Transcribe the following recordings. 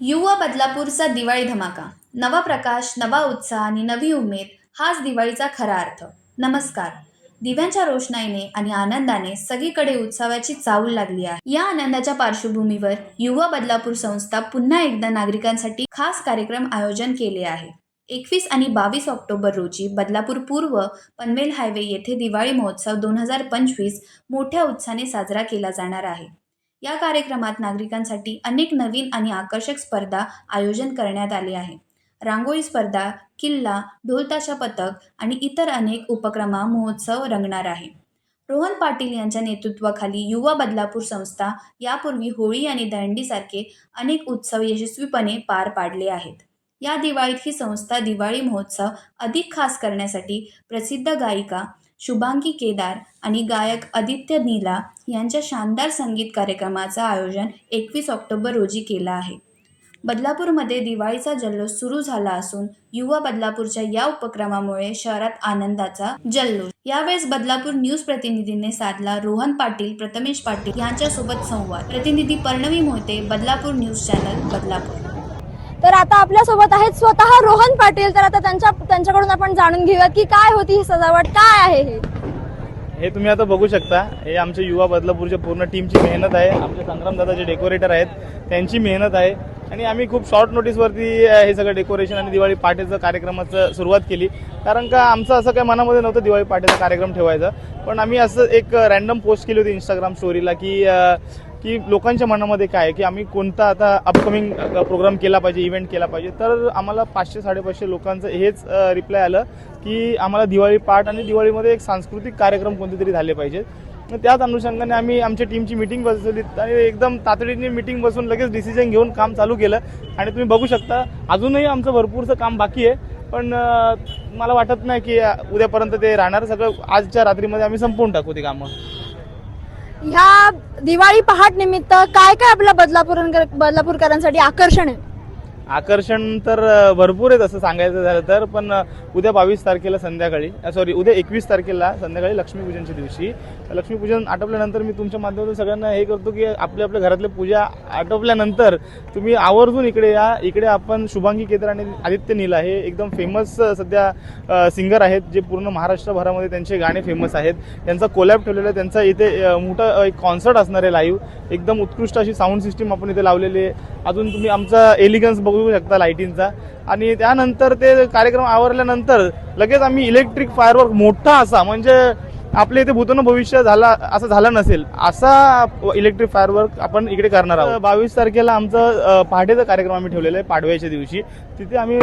युवा बदलापूरचा दिवाळी धमाका. नवा प्रकाश नवा उत्साह आणि नवी उमेद हाच दिवाळीचा खरा अर्थ. नमस्कार. दिव्यांच्या रोषणाईने आणि आनंदाने सगळीकडे उत्सवाची चाहूल लागली आहे. या आनंदाच्या पार्श्वभूमीवर युवा बदलापूर संस्था पुन्हा एकदा नागरिकांसाठी खास कार्यक्रम आयोजन केले आहे. एकवीस आणि बावीस ऑक्टोबर रोजी बदलापूर पूर्व पनवेल हायवे येथे दिवाळी महोत्सव दोन हजार पंचवीस मोठ्या उत्साहाने साजरा केला जाणार आहे. या कार्यक्रमात नागरिकांसाठी अनेक नवीन आणि आकर्षक स्पर्धा आयोजन करण्यात आले आहे. रांगोळी स्पर्धा किल्ला ढोलताशा पथक आणि इतर अनेक उपक्रमा महोत्सव रंगणार आहे. रोहन पाटील यांच्या नेतृत्वाखाली युवा बदलापूर संस्था यापूर्वी होळी आणि दंडीसारखे अनेक उत्सव यशस्वीपणे पार पाडले आहेत. या दिवाळीत ही संस्था दिवाळी महोत्सव अधिक खास करण्यासाठी प्रसिद्ध गायिका शुभांगी केदार आणि गायक आदित्य नीला यांच्या शानदार संगीत कार्यक्रमाचं आयोजन एकवीस ऑक्टोबर रोजी केलं आहे. बदलापूरमध्ये दिवाळीचा जल्लोष सुरू झाला असून युवा बदलापूरच्या या उपक्रमामुळे शहरात आनंदाचा जल्लोष. यावेळेस बदलापूर न्यूज प्रतिनिधीने साधला रोहन पाटील प्रथमेश पाटील यांच्यासोबत संवाद. प्रतिनिधी पर्णवी मोहिते बदलापूर न्यूज चॅनल बदलापूर. तर आता आपल्यासोबत आहेत स्वतः रोहन पाटील. तर आता त्यांच्या त्यांच्याकडून आपण जाणून घेऊयात की काय होती ही सजावट काय आहे हे? हे तुम्ही आता बघू शकता हे आमच्या युवा बदलापूरच्या पूर्ण टीमची मेहनत आहे. आमचे संग्रामदादा जे डेकोरेटर आहेत त्यांची मेहनत आहे. आणि आम्ही खूप शॉर्ट नोटीसवरती हे सगळं डेकोरेशन आणि दिवाळी पहाटेचं कार्यक्रमाचं सुरुवात केली. कारण का आमचं असं काही मनामध्ये नव्हतं दिवाळी पहाटेचा कार्यक्रम ठेवायचा. पण आम्ही असं एक रॅन्डम पोस्ट केली होती इंस्टाग्राम स्टोरीला की की लोकांच्या मनामध्ये काय आहे की आम्ही कोणता आता अपकमिंग प्रोग्राम केला पाहिजे इव्हेंट केला पाहिजे. तर आम्हाला पाचशे साडेपाचशे लोकांचं हेच रिप्लाय आलं की आम्हाला दिवाळी पाठ आणि दिवाळीमध्ये एक सांस्कृतिक कार्यक्रम कोणते तरी झाले पाहिजेत. मग त्याच अनुषंगाने आम्ही आमच्या टीमची मिटिंग बसवली. आणि एकदम तातडीने मिटिंग बसून लगेच डिसिजन घेऊन काम चालू केलं. आणि तुम्ही बघू शकता अजूनही आमचं भरपूरचं काम बाकी आहे. पण मला वाटत नाही की उद्यापर्यंत ते राहणार. सगळं आजच्या रात्रीमध्ये आम्ही संपवून टाकू ते कामं. ह्या दिवाळी पहाट निमित्त काय काय आपल्या बदलापूर बदलापूरकरांसाठी आकर्षण आहे? आकर्षण तर भरपूर आहे तसं सांगायचं झालं तर पण उद्या बावीस तारखेला संध्याकाळी सॉरी उद्या एकवीस तारखेला संध्याकाळी लक्ष्मीपूजनच्या दिवशी. लक्ष्मीपूजन आटोपल्यानंतर मी तुमच्या माध्यमातून सगळ्यांना हे करतो की आपल्या आपल्या घरातल्या पूजा आटोपल्यानंतर तुम्ही आवर्जून इकडे या. इकडे आपण शुभांगी केदार आणि आदित्य नीला हे एकदम फेमस सध्या सिंगर आहेत जे पूर्ण महाराष्ट्रभरामध्ये त्यांचे गाणे फेमस आहेत. त्यांचा कोलॅब ठेवलेला आहे. त्यांचा इथे मोठा एक कॉन्सर्ट असणार आहे लाईव्ह एकदम उत्कृष्ट अशी साऊंड सिस्टीम आपण इथे लावलेली आहे. अजून तुम्ही आमचा एलिगन्स बघू शकता लाईटिंगचा आणि त्यानंतर ते कार्यक्रम आवरल्यानंतर लगेच आम्ही इलेक्ट्रिक फायरवर्क मोठा असा म्हणजे आपल्या इथे भूतन भविष्य झाला असं झालं नसेल असा इलेक्ट्रिक फायरवर्क आपण इकडे करणार आहोत. बावीस तारखेला आमचं पहाटेचा कार्यक्रम आम्ही ठेवलेला आहे पाडव्याच्या दिवशी. तिथे आम्ही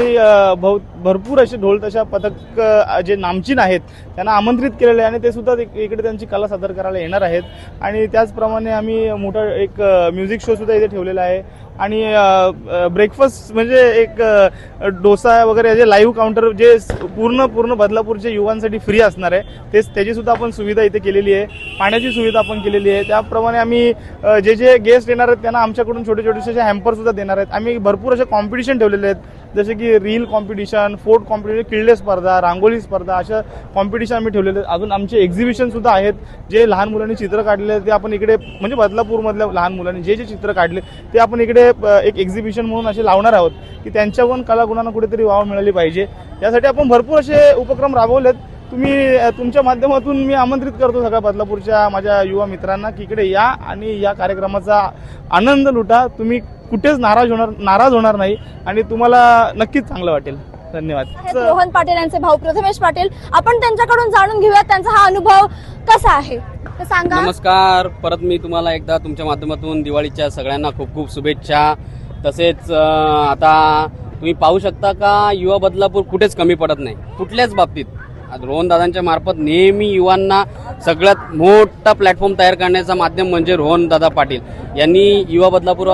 भरपूर असे ढोल तशा पथक जे नामचीन आहेत त्यांना आमंत्रित केलेले आहे आणि ते सुद्धा इकडे त्यांची कला सादर करायला येणार आहेत. आणि त्याचप्रमाणे आम्ही मोठा एक म्युझिक शो सुद्धा इथे ठेवलेला आहे. आणि ब्रेकफास्ट म्हणजे एक डोसा वगैरे जे लाईव्ह काउंटर जे पूर्ण पूर्ण बदलापूरच्या युवांसाठी फ्री असणार आहे तेच त्याची सुद्धा आपण सुविधा इथे केलेली आहे. पाण्याची सुविधा आपण केलेली आहे. त्याप्रमाणे आम्ही जे जे गेस्ट येणार आहेत त्यांना आमच्याकडून छोटे छोटेसे हॅम्पर सुद्धा देणार आहेत. आम्ही भरपूर असे कॉम्पिटिशन ठेवलेले आहेत. जसे की रील कॉम्पिटिशन फोर्ट कॉम्पिटिशन किल्ले स्पर्धा रांगोळी स्पर्धा अशा कॉम्पिटिशन आम्ही ठेवलेले आहेत. अजून आमचे एक्झिबिशन सुद्धा आहेत. जे लहान मुलांनी चित्र काढले आहेत ते आपण इकडे म्हणजे बदलापूरमधल्या लहान मुलांनी जे जे चित्र काढले ते आपण इकडे एक एक्झिबिशन म्हणून असे लावणार आहोत की त्यांच्या पण कलागुणांना कुठेतरी वाव मिळाली पाहिजे. यासाठी आपण भरपूर असे उपक्रम राबवलेत. तुम्ही तुमच्या माध्यमातून मी आमंत्रित करतो सगळ्या बदलापूरच्या माझ्या युवा मित्रांना की इकडे या आणि या कार्यक्रमाचा आनंद लुटा. तुम्ही कुठेच नाराज होणार नाराज होणार नाही आणि तुम्हाला नक्कीच चांगलं वाटेल. धन्यवाद. रोहन पाटील यांचे भाऊ प्रथमेश पाटील. आपण त्यांच्याकडून जाणून घेऊयात त्यांचा हा अनुभव कसा आहे. सांगा. नमस्कार. परत मी तुम्हाला एकदा तुमच्या माध्यमातून दिवाळीच्या सगळ्यांना खूप खूप शुभेच्छा. तसेच आता तुम्ही पाहू शकता का युवा बदलापूर कुठेच कमी पडत नाही. कुठल्याच बाबतीत. रोहन दादांच्या मार्फत नेहमी युवांना सगळ्यात मोठा प्लॅटफॉर्म तयार करण्याचा माध्यम म्हणजे रोहन दादा पाटील. यांनी युवा बदलापूर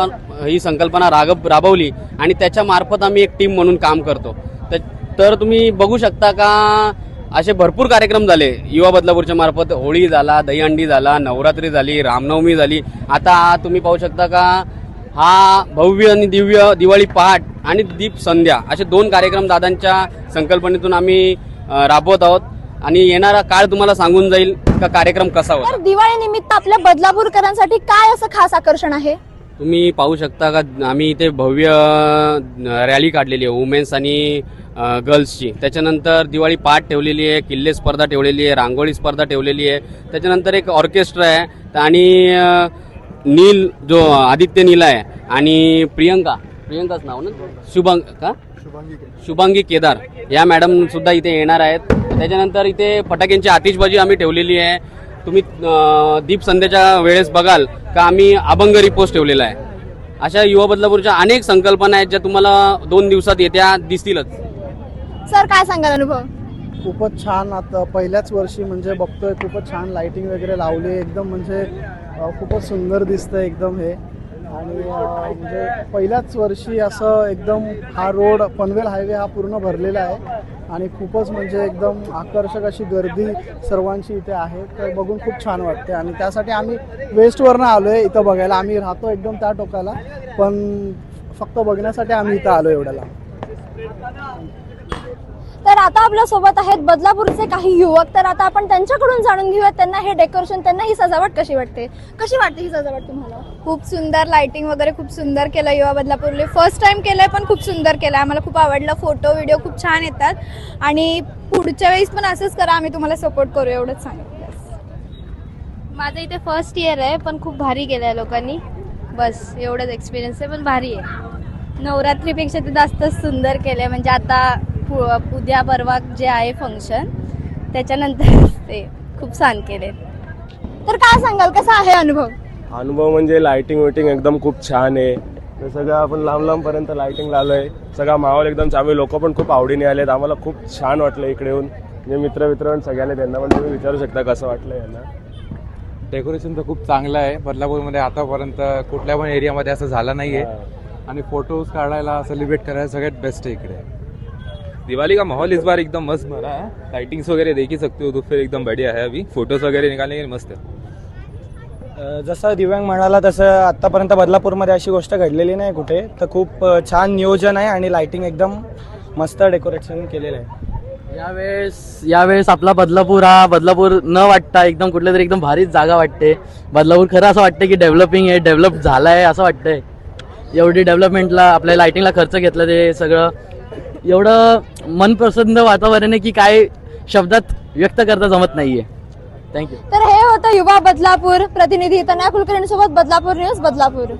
ही संकल्पना राग राबवली आणि त्याच्या मार्फत आम्ही एक टीम म्हणून काम करतो. तर- तर तुम्ही बघू शकता का असे भरपूर कार्यक्रम झाले. युवा बदलापूरच्या मार्फत होळी झाला दहीहंडी झाला नवरात्री झाली रामनवमी झाली. आता तुम्ही पाहू शकता का हा भव्य आणि दिव्य दिवाळी पहाट आणि दीप संध्या असे दोन कार्यक्रम दादांच्या संकल्पनेतून आम्ही राबवत आहोत. आणि येणारा काळ तुम्हाला सांगून जाईल का कार्यक्रम कसा होता? दिवाळी निमित्त आपल्या बदलापूरकरांसाठी काय असं खास आकर्षण आहे? तुम्ही पाहू शकता का आम्ही इथे भव्य रॅली काढलेली आहे वुमेन्स आणि गर्ल्सची त्याच्यानंतर दिवाळी पाठ ठेवलेली आहे किल्ले स्पर्धा ठेवलेली आहे रांगोळी स्पर्धा ठेवलेली आहे. त्याच्यानंतर एक ऑर्केस्ट्रा आहे आणि नील जो आदित्य नील आहे आणि प्रियंका. प्रियंकाच नाव ना? शुभंग का? शुभांगी केदार. या मॅडम सुद्धा इथे येणार आहेत. त्याच्यानंतर इथे फटाक्यांची आतिषबाजी आम्ही ठेवलेली आहे. तुम्ही दीप संध्याच्या वेळेस बघाल का आम्ही अभंग रिपोस्ट ठेवलेला आहे. अशा युवा बदलापूरच्या अनेक संकल्पना आहेत ज्या तुम्हाला दोन दिवसात येत्या दिसतीलच. सर काय सांगाल अनुभव? खूपच छान आता पहिल्याच वर्षी म्हणजे बघतोय खूपच छान लाइटिंग वगैरे लावली एकदम म्हणजे खूपच सुंदर दिसतंय एकदम हे. आणि म्हणजे पहिल्याच वर्षी असं एकदम हा रोड पनवेल हायवे हा पूर्ण भरलेला आहे. आणि खूपच म्हणजे एकदम आकर्षक अशी गर्दी सर्वांची इथे आहे. तर बघून खूप छान वाटते. आणि त्यासाठी आम्ही वेस्टवरनं आलो आहे इथं बघायला. आम्ही राहतो एकदम त्या टोकाला. पण फक्त बघण्यासाठी आम्ही इथं आलो एवढ्याला. तर आता आपल्यासोबत आहेत बदलापूरचे काही युवक. तर आता आपण त्यांच्याकडून जाणून घेऊयात त्यांना हे डेकोरेशन त्यांना ही सजावट कशी वाटते? कशी वाटते ही सजावट तुम्हाला? खूप सुंदर लाइटिंग वगैरे खूप सुंदर केलं युवा बदलापूरले. फर्स्ट टाइम केलंय पण खूप सुंदर केलं आम्हाला खूप आवडलं. फोटो व्हिडिओ खूप छान येतात. आणि पुढच्या वेळेस पण असंच करा आम्ही तुम्हाला सपोर्ट करू. एवढंच सांगितलं माझं इथे फर्स्ट इयर आहे पण खूप भारी केलं आहे लोकांनी. बस एवढंच एक्सपिरियन्स आहे पण भारी आहे. नवरात्रीपेक्षा ते जास्त सुंदर केलं आहे म्हणजे आता पु- उद्या परवा जे आहे फंक्शन त्याच्यानंतर ते खूप छान केले तर काय सांगाल कसा आहे अनुभव? अनुभव म्हणजे लाइटिंग विटिंग एकदम खूप छान आहे. ते सगळं आपण लांब लांबपर्यंत लाइटिंग लावलंय. सगळा माहोल एकदम चांगले लोक पण खूप आवडीने आलेत. आम्हाला खूप छान वाटलं इकडे येऊन. म्हणजे मित्र मित्र सगळ्याला त्यांना पण तुम्ही विचारू शकता कसं वाटलं यांना. डेकोरेशन तर खूप चांगलं आहे. बदलापूरमध्ये आतापर्यंत कुठल्या पण एरियामध्ये असं झालं नाही आहे आणि फोटोज काढायला सेलिब्रेट करायला सगळ्यात बेस्ट आहे इकडे. दिवाली का माहौल इस बार एकदम मस्त भरा है. लाइटिंग्स वगैरह देख ही सकते हो तो फिर एकदम बढ़िया है अभी. फोटोज वगैरह निकालने के लिए मस्त है. अ, जसं दिव्यांग म्हणाला तसं आत्तापर्यंत बदलापूरमध्ये अशी गोष्ट घडलेली नाही कुठे. तर खूप छान नियोजन आहे आणि लाइटिंग एकदम मस्त डेकोरेशन केलेलं आहे. यावेळेस यावेळेस आपला बदलापूर हा बदलापूर न वाटता एकदम कुठल्या तरी एकदम भारीच जागा वाटते. बदलापूर खरं असं वाटतं की डेव्हलपिंग आहे डेव्हलप झालं आहे असं वाटतंय. एवढी डेव्हलपमेंटला आपल्या लाइटिंगला खर्च घेतला ते सगळं. एवढं मनप्रसन्न वातावरण आहे की काय शब्दात व्यक्त करता जमत नाहीये. थँक्यू तर हे होतं युवा बदलापूर. प्रतिनिधी तनया कुलकर्णीसोबत बदलापूर न्यूज बदलापूर.